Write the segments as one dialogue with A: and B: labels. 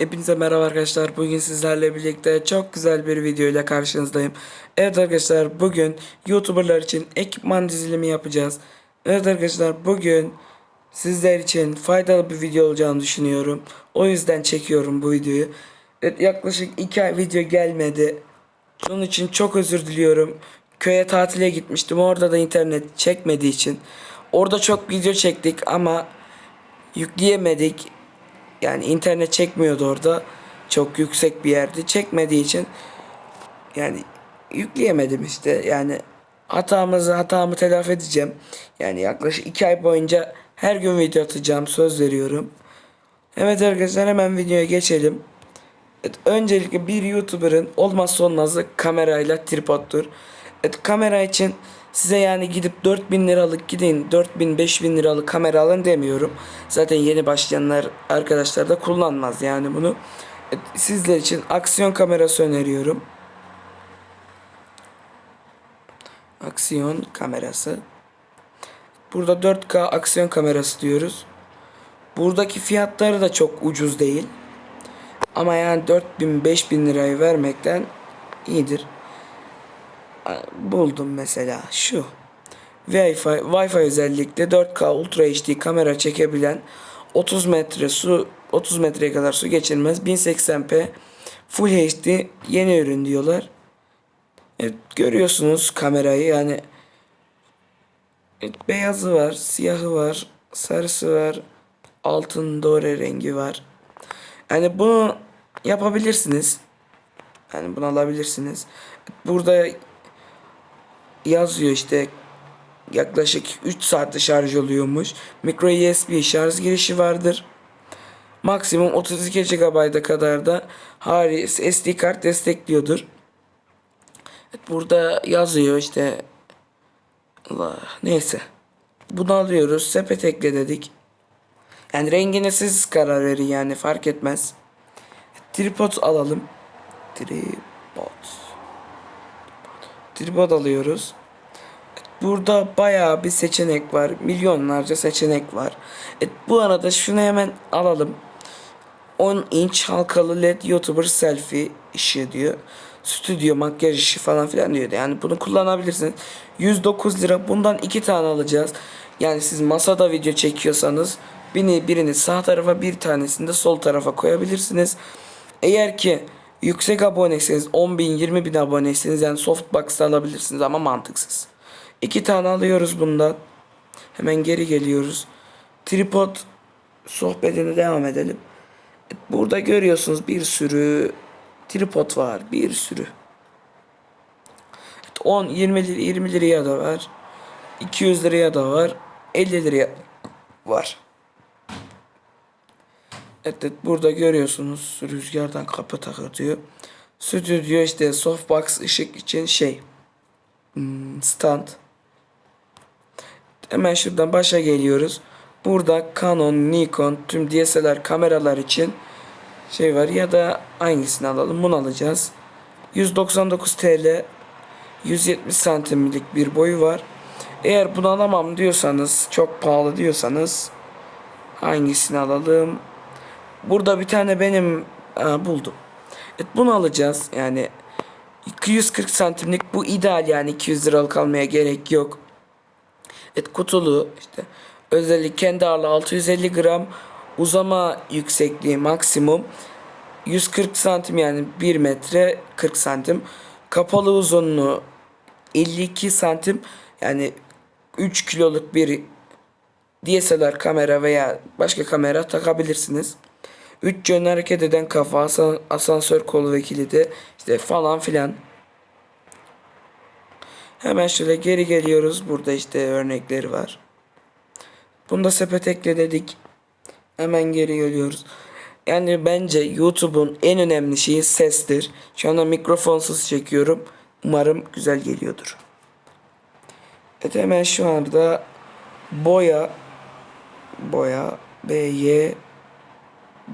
A: Hepinize merhaba arkadaşlar. Bugün sizlerle birlikte çok güzel bir video ile karşınızdayım. Evet arkadaşlar bugün YouTuberlar için ekipman dizilimi yapacağız. Evet arkadaşlar bugün sizler için faydalı bir video olacağını düşünüyorum. O yüzden çekiyorum bu videoyu. Evet, yaklaşık 2 ay video gelmedi. Bunun için çok özür diliyorum. Köye tatile gitmiştim. Orada da internet çekmediği için. Orada çok video çektik ama yükleyemedik. Yani internet çekmiyordu orada. Çok yüksek bir yerdi. Çekmediği için yani yükleyemedim işte. Yani hatamızı hatamı telafi edeceğim. Yani yaklaşık 2 ay boyunca her gün video atacağım. Söz veriyorum. Evet arkadaşlar hemen videoya geçelim. Evet, öncelikle bir YouTuber'ın olmazsa olmazı kamerayla tripodtur. Evet, kamera için size yani gidip 4000 liralık gidin 4000 5000 liralık kamera alın demiyorum. Zaten yeni başlayanlar arkadaşlar da kullanmaz yani bunu. Evet, sizler için aksiyon kamerası öneriyorum. Aksiyon kamerası. Burada 4K aksiyon kamerası diyoruz. Buradaki fiyatları da çok ucuz değil. Ama yani 4000 5000 lirayı vermekten iyidir. Buldum mesela şu. Wi-Fi, Wi-Fi özellikle 4K Ultra HD kamera çekebilen 30 metre su 30 metreye kadar su geçirmez 1080p Full HD yeni ürün diyorlar. Evet, görüyorsunuz kamerayı yani evet, beyazı var, siyahı var, sarısı var, altın dore rengi var. Yani bunu yapabilirsiniz. Yani bunu alabilirsiniz. Burada yazıyor işte yaklaşık 3 saatte şarj oluyormuş. Micro USB şarj girişi vardır. Maksimum 32 GB'a kadar da hariç SD kart destekliyordur. Evet, burada yazıyor işte Allah neyse. Bunu alıyoruz. Sepet ekle dedik. Yani rengine siz karar verin yani fark etmez. Tripod alalım. Tripod. Tripod alıyoruz. Burada bayağı bir seçenek var. Milyonlarca seçenek var. E, bu arada şunu hemen alalım. 10 inç halkalı led youtuber selfie ışığı diyor. Stüdyo makyaj ışığı falan filan diyor. Yani bunu kullanabilirsiniz. 109 lira. Bundan iki tane alacağız. Yani siz masada video çekiyorsanız birini, birini sağ tarafa bir tanesini de sol tarafa koyabilirsiniz. Eğer ki yüksek aboneyseniz 10 bin 20 bin aboneyseniz yani softbox alabilirsiniz ama mantıksız. İki tane alıyoruz bundan. Hemen geri geliyoruz. Tripod sohbetine devam edelim. Burada görüyorsunuz bir sürü tripod var. Bir sürü. 10, 20, lir- 20 liraya da var. 200 liraya da var. 50 liraya var. Evet, burada görüyorsunuz rüzgardan kapı takılıyor. Stüdyo işte softbox ışık için şey hmm, stand. Hemen şuradan başa geliyoruz. Burada Canon, Nikon tüm DSLR kameralar için şey var ya da hangisini alalım bunu alacağız. 199 TL 170 santimlik bir boyu var. Eğer bunu alamam diyorsanız çok pahalı diyorsanız hangisini alalım? Burada bir tane benim Aa, buldum. Evet bunu alacağız. Yani 240 santimlik bu ideal yani 200 liralık almaya gerek yok. Evet kutulu işte özellik kendi ağırlığı 650 gram uzama yüksekliği maksimum 140 santim yani 1 metre 40 santim kapalı uzunluğu 52 santim yani 3 kiloluk bir DSLR kamera veya başka kamera takabilirsiniz. 3 yönlü hareket eden kafa, asan- asansör kolu ve kilidi işte falan filan. Hemen şöyle geri geliyoruz. Burada işte örnekleri var. Bunda sepet ekle dedik. Hemen geri geliyoruz. Yani bence YouTube'un en önemli şeyi sestir. Şu anda mikrofonsuz çekiyorum. Umarım güzel geliyordur. Evet hemen şu anda boya boya BY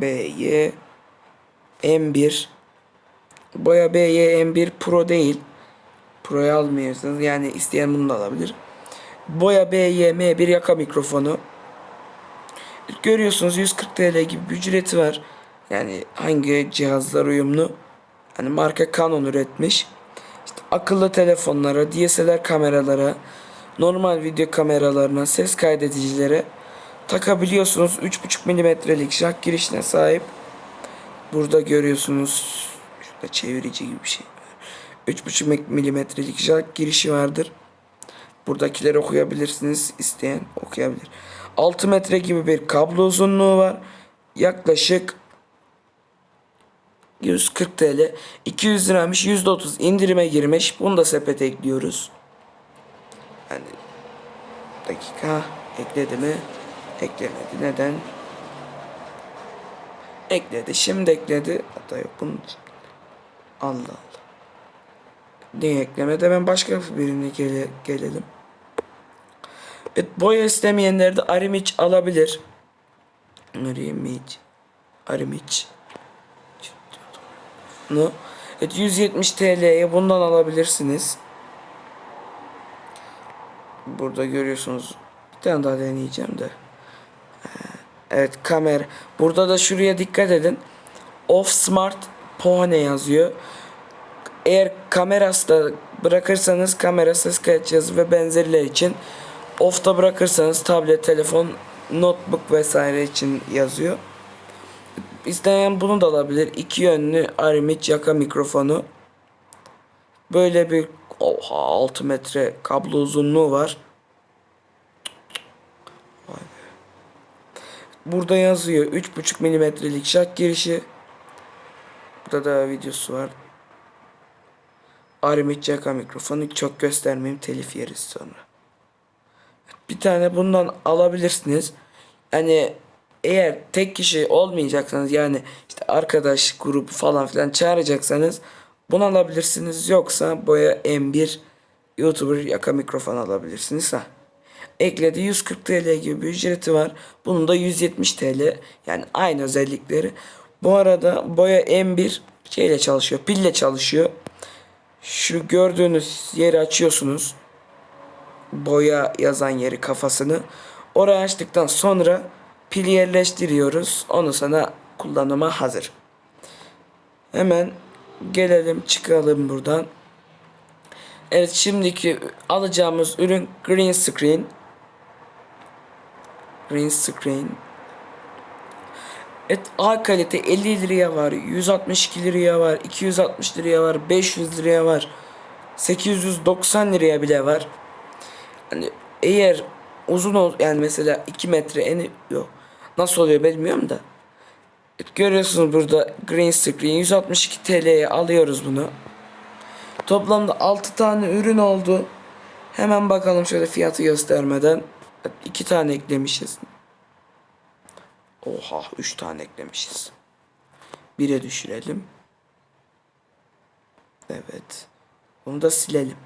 A: BY M1 boya BY M1 Pro değil. Pro'yu almıyorsanız yani isteyen bunu da alabilir. Boya BY M1 yaka mikrofonu. Görüyorsunuz 140 TL gibi bir ücreti var. Yani hangi cihazlar uyumlu? Hani marka Canon üretmiş. İşte akıllı telefonlara, DSLR kameralara, normal video kameralarına, ses kaydedicilere takabiliyorsunuz. 3.5 milimetrelik jack girişine sahip. Burada görüyorsunuz. Şurada çevirici gibi bir şey. 3.5 milimetrelik jack girişi vardır. Buradakileri okuyabilirsiniz. isteyen okuyabilir. 6 metre gibi bir kablo uzunluğu var. Yaklaşık 140 TL. 200 liraymış. %30 indirime girmiş. Bunu da sepete ekliyoruz. Yani dakika ekledi mi? Eklemedi. Neden? Ekledi. Şimdi ekledi. Hatta yok için. Allah Allah. Niye eklemedi? Hemen başka birine gele, gelelim. Evet, boya istemeyenler de Arimiç alabilir. Arimiç. Arimiç. No. Evet 170 TL'ye bundan alabilirsiniz. Burada görüyorsunuz. Bir tane daha deneyeceğim de. Evet kamera. Burada da şuraya dikkat edin. Off Smart Pohane yazıyor. Eğer kamerası da bırakırsanız kamera ses kayıt cihazı ve benzeriler için off'ta bırakırsanız tablet, telefon, notebook vesaire için yazıyor. İsteyen bunu da alabilir. İki yönlü Arimic yaka mikrofonu. Böyle bir oha 6 metre kablo uzunluğu var. Burada yazıyor 3.5 milimetrelik jack girişi. Burada da videosu var. Arimic yaka mikrofonu çok göstermeyeyim telif yeriz sonra. Bir tane bundan alabilirsiniz. Yani eğer tek kişi olmayacaksanız yani işte arkadaş grubu falan filan çağıracaksanız bunu alabilirsiniz. Yoksa boya M1 YouTuber yaka mikrofon alabilirsiniz. Ha. Ekledi 140 TL gibi bir ücreti var. Bunun da 170 TL. Yani aynı özellikleri. Bu arada boya M1 şeyle çalışıyor. Pille çalışıyor. Şu gördüğünüz yeri açıyorsunuz. Boya yazan yeri kafasını. Orayı açtıktan sonra pili yerleştiriyoruz. Onu sana kullanıma hazır. Hemen gelelim çıkalım buradan. Evet şimdiki alacağımız ürün green screen. Green screen. Evet A kalite 50 liraya var, 162 liraya var, 260 liraya var, 500 liraya var, 890 liraya bile var. Hani eğer uzun ol yani mesela 2 metre eni yok. Nasıl oluyor bilmiyorum da. Evet, görüyorsunuz burada green screen 162 TL'ye alıyoruz bunu. Toplamda 6 tane ürün oldu. Hemen bakalım şöyle fiyatı göstermeden. 2 tane eklemişiz. Oha 3 tane eklemişiz. 1'e düşürelim. Evet. Bunu da silelim.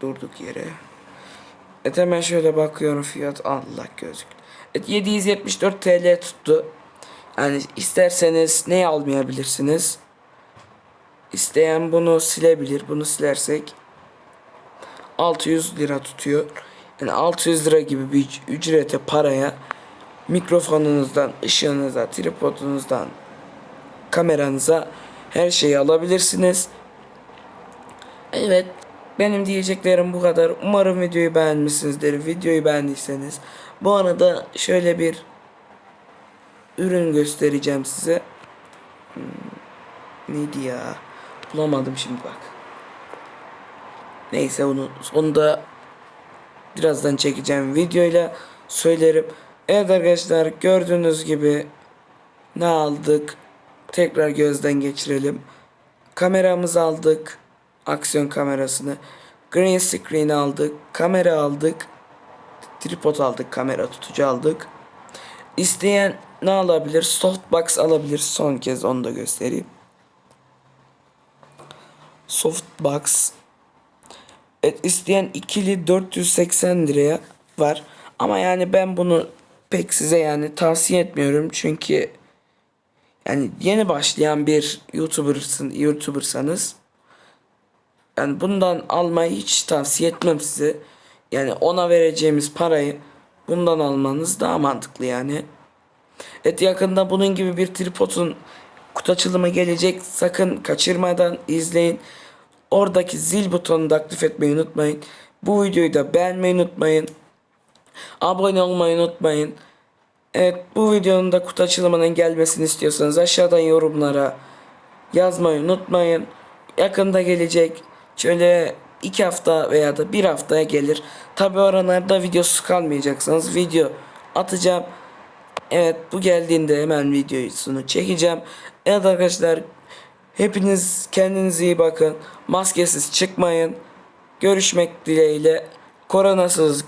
A: Durduk yere. Evet hemen şöyle bakıyorum fiyat. Allah gözük. Evet 774 TL tuttu. Yani isterseniz ne almayabilirsiniz? İsteyen bunu silebilir. Bunu silersek 600 lira tutuyor. Yani 600 lira gibi bir ücrete paraya mikrofonunuzdan, ışığınıza, tripodunuzdan, kameranıza her şeyi alabilirsiniz. Evet. Benim diyeceklerim bu kadar. Umarım videoyu beğenmişsinizdir. Videoyu beğendiyseniz. Bu arada şöyle bir ürün göstereceğim size. Hmm, neydi ya? Bulamadım şimdi bak. Neyse onu, onu da birazdan çekeceğim videoyla söylerim. Evet arkadaşlar gördüğünüz gibi ne aldık? Tekrar gözden geçirelim. Kameramızı aldık. Aksiyon kamerasını. Green screen aldık. Kamera aldık. Tripod aldık. Kamera tutucu aldık. İsteyen ne alabilir? Softbox alabilir. Son kez onu da göstereyim. Softbox. Evet isteyen ikili 480 liraya var. Ama yani ben bunu pek size yani tavsiye etmiyorum. Çünkü yani yeni başlayan bir YouTuber'sın, YouTuber'sanız yani bundan almayı hiç tavsiye etmem size. Yani ona vereceğimiz parayı bundan almanız daha mantıklı yani. Evet yakında bunun gibi bir tripodun kutu açılımı gelecek. Sakın kaçırmadan izleyin. Oradaki zil butonunu da aktif etmeyi unutmayın. Bu videoyu da beğenmeyi unutmayın. Abone olmayı unutmayın. Evet bu videonun da kutu açılımının gelmesini istiyorsanız aşağıdan yorumlara yazmayı unutmayın. Yakında gelecek. Şöyle iki hafta veya da bir haftaya gelir. Tabi oralarda videosu kalmayacaksanız video atacağım. Evet bu geldiğinde hemen videosunu çekeceğim. Evet arkadaşlar hepiniz kendinize iyi bakın. Maskesiz çıkmayın. Görüşmek dileğiyle. Koronasız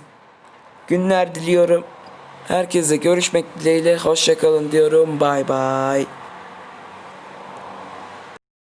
A: günler diliyorum. Herkese görüşmek dileğiyle. Hoşçakalın diyorum. Bay bay.